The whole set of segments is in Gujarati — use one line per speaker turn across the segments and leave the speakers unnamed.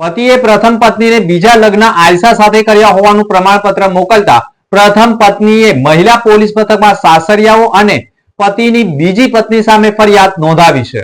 પતિએ પ્રથમ પત્નીને બીજા લગ્ન આયસા સાથે કર્યા હોવાનું પ્રમાણપત્ર મોકલતા પ્રથમ પત્નીએ મહિલા પોલીસ મથકમાં સાસરિયાઓ અને પતિની બીજી પત્ની સામે ફરિયાદ નોંધાવી છે.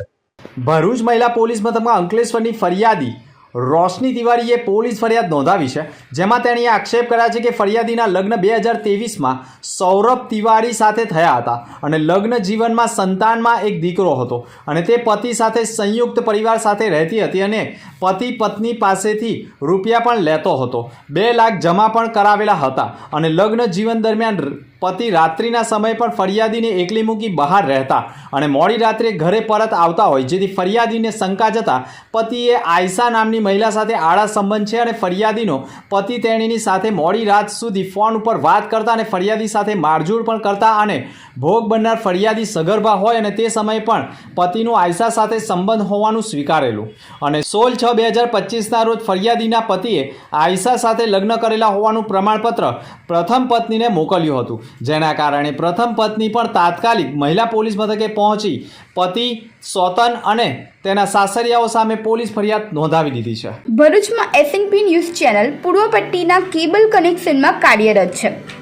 ભરૂચ મહિલા પોલીસ મથકમાં અંકલેશ્વરની ફરિયાદી રોશની તિવારીએ પોલીસ ફરિયાદ નોંધાવી છે, જેમાં તેણીએ આક્ષેપ કર્યા છે કે ફરિયાદીના લગ્ન બે હજાર તેવીસમાં સૌરભ તિવારી સાથે થયા હતા અને લગ્ન જીવનમાં સંતાનમાં એક દીકરો હતો અને તે પતિ સાથે સંયુક્ત પરિવાર સાથે રહેતી હતી અને પતિ પત્ની પાસેથી રૂપિયા પણ લેતો હતો. બે લાખ જમા પણ કરાવેલા હતા અને લગ્ન જીવન દરમિયાન પતિ રાત્રિના સમયે પણ ફરિયાદીને એકલી મૂકી બહાર રહેતા અને મોડી રાત્રે ઘરે પરત આવતા હોય, જેથી ફરિયાદીને શંકા જતા પતિએ આયશા નામની મહિલા સાથે આડા સંબંધ છે અને ફરિયાદીનો પતિ તેણીની સાથે મોડી રાત સુધી ફોન ઉપર વાત કરતા અને ફરિયાદી સાથે મારઝૂડ પણ કરતા અને ભોગ બનનાર ફરિયાદી સગર્ભા હોય અને તે સમયે પણ પતિનું આયશા સાથે સંબંધ હોવાનું સ્વીકારેલું. અને સોળ છ બે હજાર પચીસના રોજ ફરિયાદીના પતિએ આયશા સાથે લગ્ન કરેલા હોવાનું પ્રમાણપત્ર પ્રથમ પત્નીને મોકલ્યું હતું. જેના કારણે પ્રથમ પત્ની પણ તાત્કાલિક મહિલા પોલીસ મથકે પહોંચી પતિ સોતન અને તેના સાસરિયાઓ સામે પોલીસ ફરિયાદ નોંધાવી દીધી છે.
ભરૂચમાં એસએનપી ન્યૂઝ ચેનલ પૂર્વ પટ્ટીના કેબલ કનેક્શનમાં કાર્યરત છે.